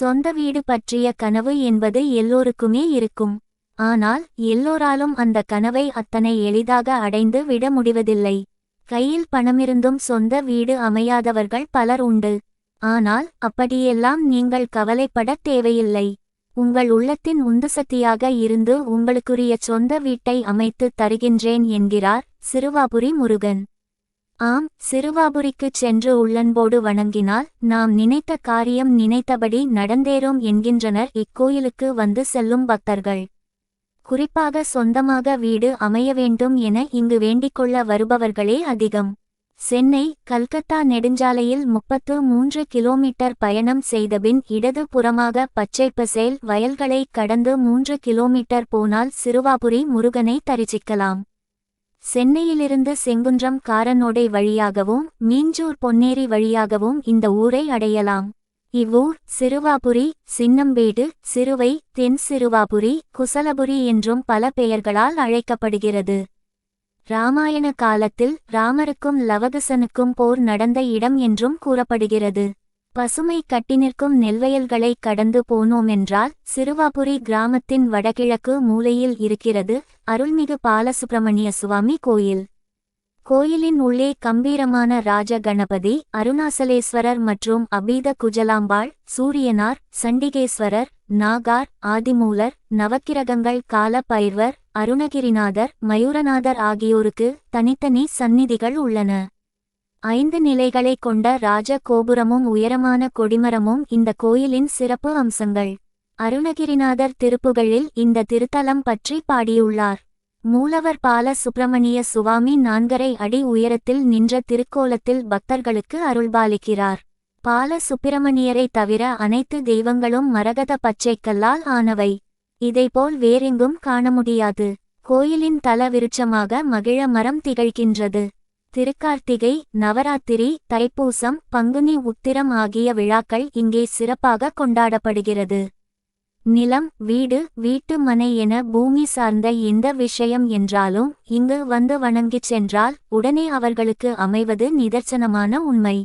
சொந்த வீடு பற்றிய கனவு என்பது எல்லோருக்குமே இருக்கும். ஆனால் எல்லோராலும் அந்த கனவை அத்தனை எளிதாக அடைந்து விட முடிவதில்லை. கையில் பணமிருந்தும் சொந்த வீடு அமையாதவர்கள் பலர் உண்டு. ஆனால் அப்படியெல்லாம் நீங்கள் கவலைப்படத் தேவையில்லை. உங்கள் உள்ளத்தின் உந்துசக்தியாக இருந்து உங்களுக்குரிய சொந்த வீட்டை அமைத்து தருகின்றேன் என்கிறார் சிறுவாபுரி முருகன். ஆம் சிறுவாபுரிக்குச் சென்று உள்ளன்போடு வணங்கினால் நாம் நினைத்த காரியம் நினைத்தபடி நடந்தேறும் என்கின்றனர். இக்கோயிலுக்கு வந்து செல்லும் பக்தர்கள். குறிப்பாக சொந்தமாக வீடு அமைய வேண்டும் என இங்கு வேண்டிக்கொள்ள வருபவர்களே அதிகம். சென்னை கல்கத்தா நெடுஞ்சாலையில் முப்பத்து மூன்று கிலோமீட்டர் பயணம் செய்தபின் இடது புறமாக பச்சைப்பசேல் வயல்களை கடந்து மூன்று கிலோமீட்டர் போனால் சிறுவாபுரி முருகனை தரிசிக்கலாம். சென்னையிலிருந்து செங்குன்றம் காரனோடை வழியாகவும் மீஞ்சூர் பொன்னேரி வழியாகவும் இந்த ஊரை அடையலாம். இவ்வூர் சிறுவாபுரி சின்னம்பேடு சிறுவை தென் சிறுவாபுரி குசலபுரி என்றும் பல பெயர்களால் அழைக்கப்படுகிறது. ராமாயண காலத்தில் ராமருக்கும் லவகுசனுக்கும் போர் நடந்த இடம் என்றும் கூறப்படுகிறது. பசுமை கட்டி நிற்கும் நெல்வயல்களை கடந்து போனோமென்றால் சிறுவாபுரி கிராமத்தின் வடகிழக்கு மூலையில் இருக்கிறது அருள்மிகு பாலசுப்பிரமணிய சுவாமி கோயில். கோயிலின் உள்ளே கம்பீரமான ராஜ கணபதி அருணாசலேஸ்வரர் மற்றும் அபீத குஜலாம்பாள் சூரியனார் சண்டிகேஸ்வரர் நாகார் ஆதிமூலர் நவக்கிரகங்கள் கால பைர்வர் அருணகிரிநாதர் மயூரநாதர் ஆகியோருக்கு தனித்தனி சந்நிதிகள் உள்ளன. ஐந்து நிலைகளை கொண்ட ராஜ கோபுரமும் உயரமான கொடிமரமும் இந்த கோயிலின் சிறப்பு அம்சங்கள். அருணகிரிநாதர் திருப்புகளில் இந்த திருத்தலம் பற்றி பாடியுள்ளார். மூலவர் பால சுப்பிரமணிய சுவாமி நான்கரை அடி உயரத்தில் நின்ற திருக்கோலத்தில் பக்தர்களுக்கு அருள்பாலிக்கிறார். பால சுப்பிரமணியரை தவிர அனைத்து தெய்வங்களும் மரகத பச்சைக்கல்லால் ஆனவை. இதைபோல் வேறெங்கும் காண முடியாது. கோயிலின் தல விருட்சமாக மகிழ மரம் திகழ்கின்றது. திருக்கார்த்திகை நவராத்திரி தைப்பூசம் பங்குனி உத்திரம் ஆகிய விழாக்கள் இங்கே சிறப்பாக கொண்டாடப்படுகிறது. நிலம் வீடு வீட்டு மனை என பூமி சார்ந்த எந்த விஷயம் என்றாலும் இங்கு வந்து வணங்கிச் சென்றால் உடனே அவர்களுக்கு அமைவது நிதர்சனமான உண்மை.